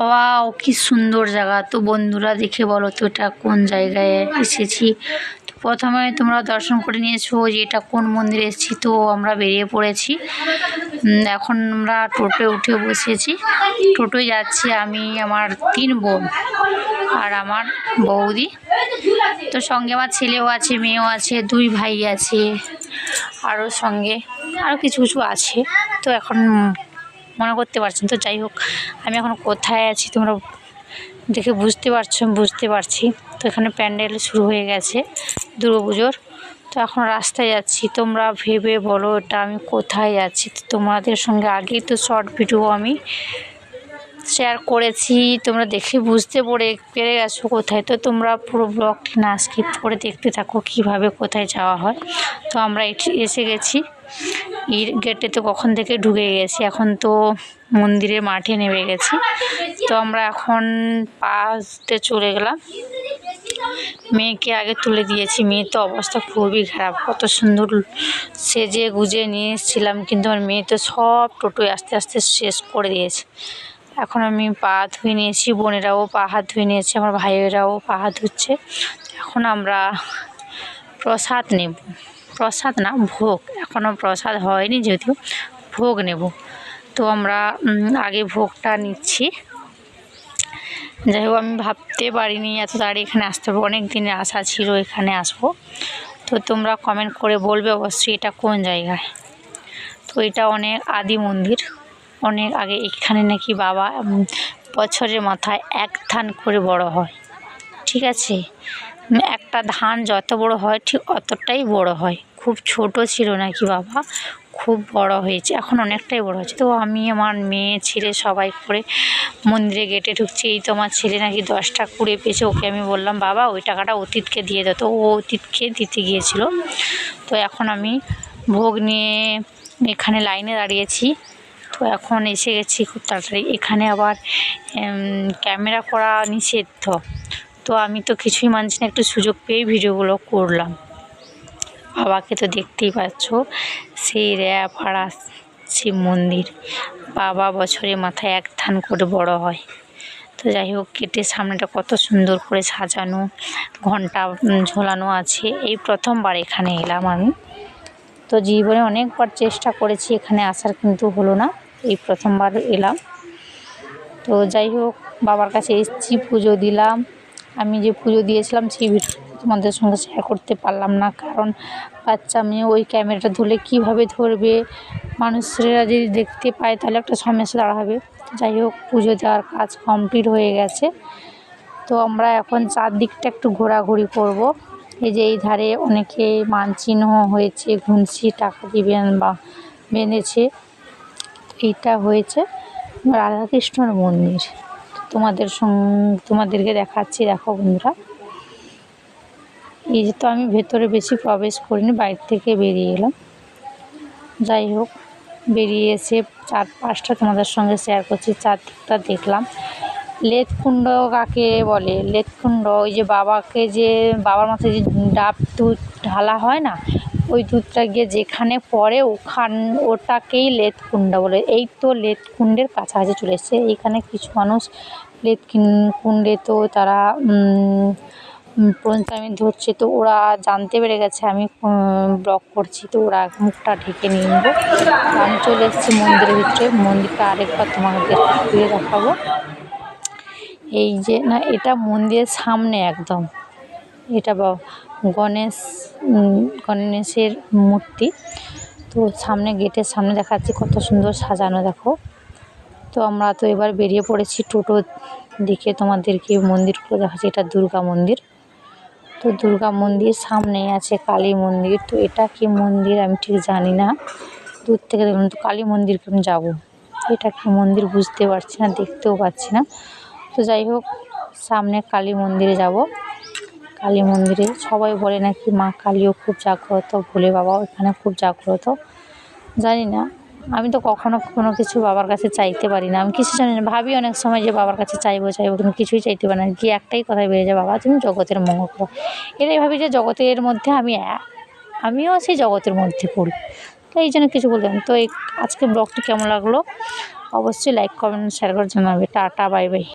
Wow, কি সুন্দর জায়গা। তো বন্ধুরা, দেখে বলো তো এটা কোন জায়গায় এসেছি। তো প্রথমে তোমরা দর্শন করে নিয়েছো যে এটা কোন মন্দিরে এসেছি। তো আমরা বেরিয়ে পড়েছি। এখন আমরা টোটো উঠে বসেছি। টোটোয় যাচ্ছি আমি, আমার তিন বোন আর আমার বৌদি। তো সঙ্গে আমার ছেলেও আছে, মেয়েও আছে, দুই ভাই আছে, আরও সঙ্গে আরও কিছু কিছু আছে। তো এখন মনে করতে পারছেন তো যাই হোক, আমি এখন কোথায় আছি তোমরা দেখে বুঝতে পারছ, বুঝতে পারছি। তো এখানে প্যান্ডেল শুরু হয়ে গেছে পুজোর তো এখন রাস্তায় যাচ্ছি, তোমরা ভেবে বলো এটা আমি কোথায় যাচ্ছি। তোমাদের সঙ্গে আগেই তো শর্ট ভিডিও আমি শেয়ার করেছি, তোমরা দেখে বুঝতে পড়ে, পেরে গেছো কোথায়। তো তোমরা পুরো ব্লগটি না স্কিপ করে দেখতে থাকো কীভাবে কোথায় যাওয়া হয়। তো আমরা এসে গেছি। এই গেটে তো কখন থেকে ঢুকে গেছি, এখন তো মন্দিরের মাঠে নেমে গেছি। তো আমরা এখন পাশতে চলে গেলাম। মেয়েকে আগে তুলে দিয়েছি, মেয়ের তো অবস্থা খুবই খারাপ। কত সুন্দর সেজে গুজে নিয়ে এসেছিলাম, কিন্তু আমার মেয়ে তো সব টোটোয় আস্তে আস্তে শেষ করে দিয়েছে। এখন আমি পা ধুয়ে নিয়েছি, বোনেরাও পা হাত ধুয়ে নিয়েছে, আমার ভাইয়েরাও পা হাত ধুচ্ছে। এখন আমরা প্রসাদ নেব। প্রসাদ না, ভোগ। এখনও প্রসাদ হয়নি যদিও, ভোগ নেব। তো আমরা আগে ভোগটা নিচ্ছি। যাই হোক আমি ভাবতে পারিনি এত তাড়াতাড়ি এখানে আসতে পারব অনেক দিনের আশা ছিল এখানে আসব। তো তোমরা কমেন্ট করে বলবে অবশ্যই এটা কোন জায়গায়। তো এটা অনেক আদি মন্দির। অনেক আগে এখানে নাকি বাবা বছরের মাথায় এক ধান করে বড় হয়। ঠিক আছে? একটা ধান যত বড় হয় ঠিক অতটাই বড় হয়। খুব ছোট ছিল নাকি বাবা, খুব বড় হয়েছে। এখন অনেকটাই বড় হয়েছে। তো আমি আমার মেয়ে, ছেলে সবাই করে মন্দিরে গেটে ঢুকছি। এই তো আমার ছেলে নাকি দশটা কুড়ে পেয়েছে। ওকে আমি বললাম, বাবা, ওই টাকাটা অতীতকে দিয়ে দাও তো ও অতীতকে দিতে গিয়েছিল। তো এখন আমি ভোগ নিয়ে এখানে লাইনে দাঁড়িয়েছি। তো এখন এসে গেছি খুব তাড়াতাড়ি। এখানে আবার ক্যামেরা করা নিষিদ্ধ তো। আমি তো কিছুই মানছি না, একটু সুযোগ পেয়েই ভিডিওগুলো করলাম। বাবাকে তো দেখতেই পাচ্ছ, সেই র্যাপ হারা শিব মন্দির। বাবা বছরে মাথায় এক ধান করে বড় হয়। তো যাই হোক কেটে সামনেটা কত সুন্দর করে সাজানো, ঘণ্টা ঝোলানো আছে। এই প্রথমবার এখানে এলাম আমি। তো জীবনে অনেকবার চেষ্টা করেছি এখানে আসার, কিন্তু হলো না। এই প্রথমবার এলাম। তো যাই হোক, বাবার কাছে এসেছি, পুজো দিলাম। আমি যে পুজো দিয়েছিলাম, সেই ভিডিও তোমাদের সঙ্গে শেয়ার করতে পারলাম না, কারণ বাচ্চা মেয়ে ওই ক্যামেরাটা ধরলে কীভাবে ধরবে? মানুষেরা যদি দেখতে পায়, তাহলে একটা সমস্যা দাঁড়াবে। যাই হোক, পুজো দেওয়ার কাজ কমপ্লিট হয়ে গেছে। তো আমরা এখন চারদিকটা একটু ঘোরাঘুরি করব। এই যে এই ধারে অনেকে মানচিহ্ন হয়েছে ঘুনসি টাকা দিবেন বা বেঁধেছে এইটা হয়েছে রাধাকৃষ্ণর মন্দির। তোমাদের তোমাদেরকে দেখাচ্ছি, দেখো বন্ধুরা। এই যে তো আমি ভেতরে বেশি প্রবেশ করিনি, বাইরে থেকে বেরিয়ে এলাম। যাই হোক, বেরিয়ে এসে চার পাঁচটা তোমাদের সঙ্গে শেয়ার করছি, চারদিকটা দেখলাম। লেদকুণ্ড কাকে বলে? লেদকুণ্ড ওই যে বাবাকে যে, বাবার মাথায় যে ডাব ঢালা হয় না ওই দুধটা গিয়ে যেখানে পড়ে ওখান ওটাকেই লেদকুণ্ড বলে। এই তো লেদকুণ্ডের কাছাকাছি চলে এসছে। এইখানে কিছু মানুষ লেদ কুণ্ডে তো তারা উম, ধরছে। তো ওরা জানতে পেরে গেছে আমি ব্লগ করছি। তো ওরা মুখটা ঢেকে নিয়ে নেব আমি চলে এসেছি মন্দিরের ভিতরে। মন্দিরটা আরেকবার তোমাদের ঘুরে দেখাবো। এই যে না এটা মন্দিরের সামনে একদম। এটা গণেশ গণেশের মূর্তি। তো সামনে গেটের সামনে দেখাচ্ছি কত সুন্দর সাজানো, দেখো। তো আমরা তো এবার বেরিয়ে পড়েছি টোটো দিকে তোমাদেরকে মন্দিরগুলো দেখাচ্ছি। এটা দুর্গা মন্দির। তো দুর্গা মন্দির সামনে আছে কালী মন্দির। তো এটা কি মন্দির আমি ঠিক জানি না। দূর থেকে দেখলাম তো কালী মন্দির কেমন যাব। এটা কি মন্দির বুঝতে পারছি না, দেখতেও পাচ্ছি না। তো যাই হোক, সামনে কালী মন্দিরে যাব। কালী মন্দিরে। সবাই বলে নাকি মা কালীও খুব জাগ্রত, ভোলে বাবাও এখানে খুব জাগ্রত। জানি না আমি তো কখনো কোনো কিছু বাবার কাছে চাইতে পারি না। আমি কিছু জানি না। ভাবি অনেক সময় যে বাবার কাছে চাইব চাইব, কিন্তু কিছুই চাইতে পারি না। গিয়ে একটাই কথাই বেরিয়ে যায় বাবা, তুমি জগতের মঙ্গল করো। এটাই ভাবি যে, জগতের মধ্যে আমি আমিও সেই জগতের মধ্যে পড়ি। তো এই জন্য কিছু বললাম তো এই আজকে ব্লগটি কেমন লাগল? অবশ্যই লাইক কমেন্ট শেয়ার করে জানাবে। Tata bye bye